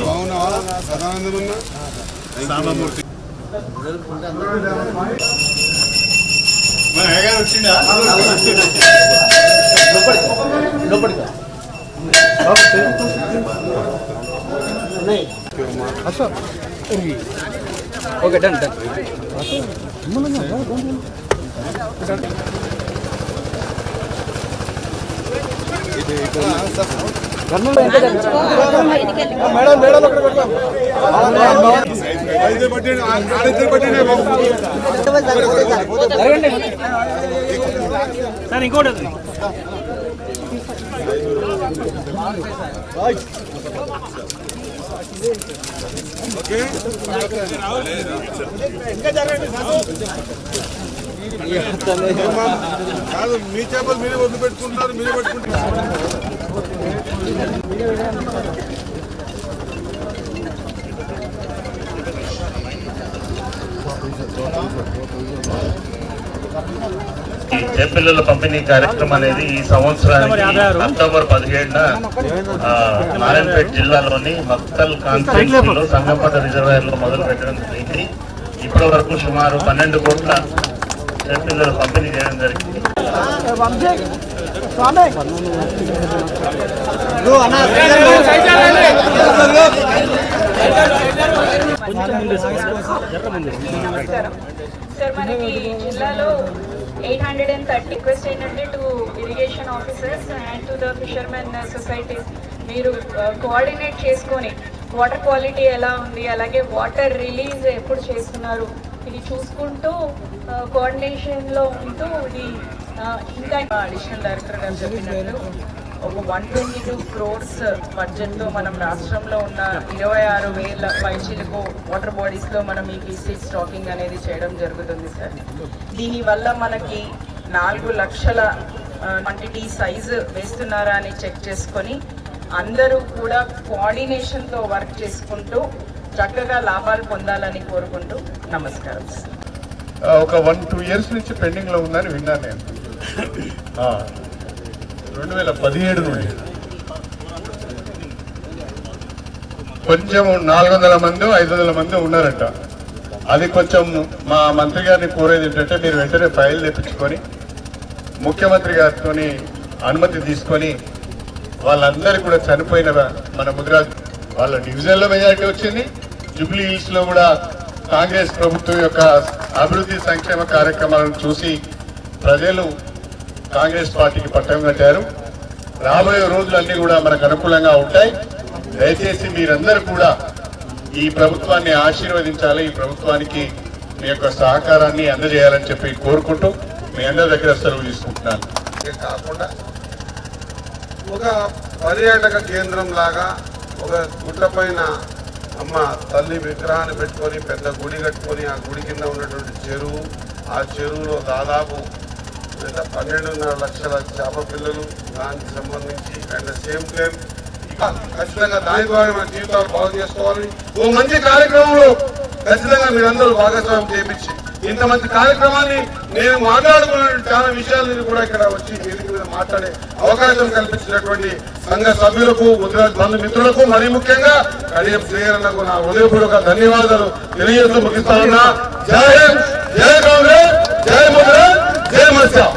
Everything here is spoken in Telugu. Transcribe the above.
బాగున్నావా సదానందం ఉన్నా సాంబమూర్తి ఓకే డన్ డన్ అయితే పట్టండి ఆడైతే సార్ ఇంకోటి కాదు మీ చేపలు మీరే వదిలి పెట్టుకుంటారు మీరే పెట్టుకుంటారు ఈ చేపిల్లల పంపిణీ కార్యక్రమం అనేది ఈ సంవత్సరానికి అక్టోబర్ పదిహేడున నారాయణపేట జిల్లాలోని మక్తల్ కాన్ఫరెన్స్లో సంగంపట రిజర్వాయర్లో మొదలు పెట్టడం జరిగింది ఇప్పటి వరకు సుమారు పన్నెండు కోట్ల చేపిల్లలు పంపిణీ చేయడం జరిగింది సార్. మనకి జిల్లాలో eight hundred and thirty request ఏంటంటే to irrigation officers and to the fishermen societies మీరు కోఆర్డినేట్ చేసుకొని వాటర్ క్వాలిటీ ఎలా ఉంది అలాగే వాటర్ రిలీజ్ ఎప్పుడు చేస్తున్నారు ఇది చూసుకుంటూ కోఆర్డినేషన్లో ఉంటూ ఇది ఇంకా అడిషనల్ డైరెక్టర్ గారు చెప్పినట్టు ఒక వన్ ట్వంటీ టూ క్రోర్స్ బడ్జెట్తో మనం రాష్ట్రంలో ఉన్న ఇరవై ఆరు వేల పైచీలకు వాటర్ బాడీస్లో మనం ఈ పీసీ స్టాకింగ్ అనేది చేయడం జరుగుతుంది సార్ దీనివల్ల మనకి నాలుగు లక్షల క్వాంటిటీ సైజు వేస్తున్నారా అని చెక్ చేసుకొని అందరూ కూడా కోఆర్డినేషన్తో వర్క్ చేసుకుంటూ చక్కగా లాభాలు పొందాలని కోరుకుంటూ నమస్కారం సార్ ఒక వన్ టూ ఇయర్స్ నుంచి పెండింగ్లో ఉందని విన్నాను నేను. రెండు వేల పదిహేడు నుండి. కొంచెం నాలుగు వందల మంది ఐదు వందల మంది ఉన్నారంట. అది కొంచెం మా మంత్రి గారిని కోరేది ఏంటంటే మీరు వెంటనే ఫైల్ తెప్పించుకొని ముఖ్యమంత్రి గారితో అనుమతి తీసుకొని వాళ్ళందరూ కూడా చనిపోయిన మన ముదిరాజ్ వాళ్ళ డివిజన్లో మెజారిటీ వచ్చింది. జూబ్లీ హిల్స్లో కూడా కాంగ్రెస్ ప్రభుత్వం యొక్క అభివృద్ధి సంక్షేమ కార్యక్రమాలను చూసి ప్రజలు కాంగ్రెస్ పార్టీకి పట్టం కట్టారు. రాబోయే రోజులన్నీ కూడా మనకు అనుకూలంగా ఉంటాయి. దయచేసి మీరందరూ కూడా ఈ ప్రభుత్వాన్ని ఆశీర్వదించాలి. ఈ ప్రభుత్వానికి మీ యొక్క సహకారాన్ని అందజేయాలని చెప్పి కోరుకుంటూ మీ అందరి దగ్గర సెలవు తీసుకుంటున్నాను. కాకుండా ఒక పర్యాటక కేంద్రం లాగా ఒక గుట్ట పైన అమ్మ తల్లి విగ్రహాన్ని పెట్టుకొని పెద్ద గుడి కట్టుకొని ఆ గుడి కింద ఉన్నటువంటి చెరువు ఆ చెరువులో దాదాపు ఎంత పన్నెండున్నర లక్షల చేప పిల్లలు దానికి సంబంధించి అండ్ సేమ్ టైం ఖచ్చితంగా దాని ద్వారా మన జీవితాలు బాగు చేసుకోవాలని ఓ మంచి కార్యక్రమంలో ఖచ్చితంగా మీరందరూ భాగస్వామ్యం చేయించి ఇంత మంచి కార్యక్రమాన్ని నేను మాట్లాడుకున్న చాలా విషయాలను కూడా ఇక్కడ వచ్చి వేదిక మీద మాట్లాడే అవకాశం కల్పించినటువంటి సంఘ సభ్యులకు ఉత్తరాజ్ బంధుమిత్రులకు మరీ ముఖ్యంగా కడియం శ్రీహరణకు నా హృదయపూర్వక ధన్యవాదాలు తెలియజేస్తూ ముగిస్తా ఉన్నా జై హింద్ 这么小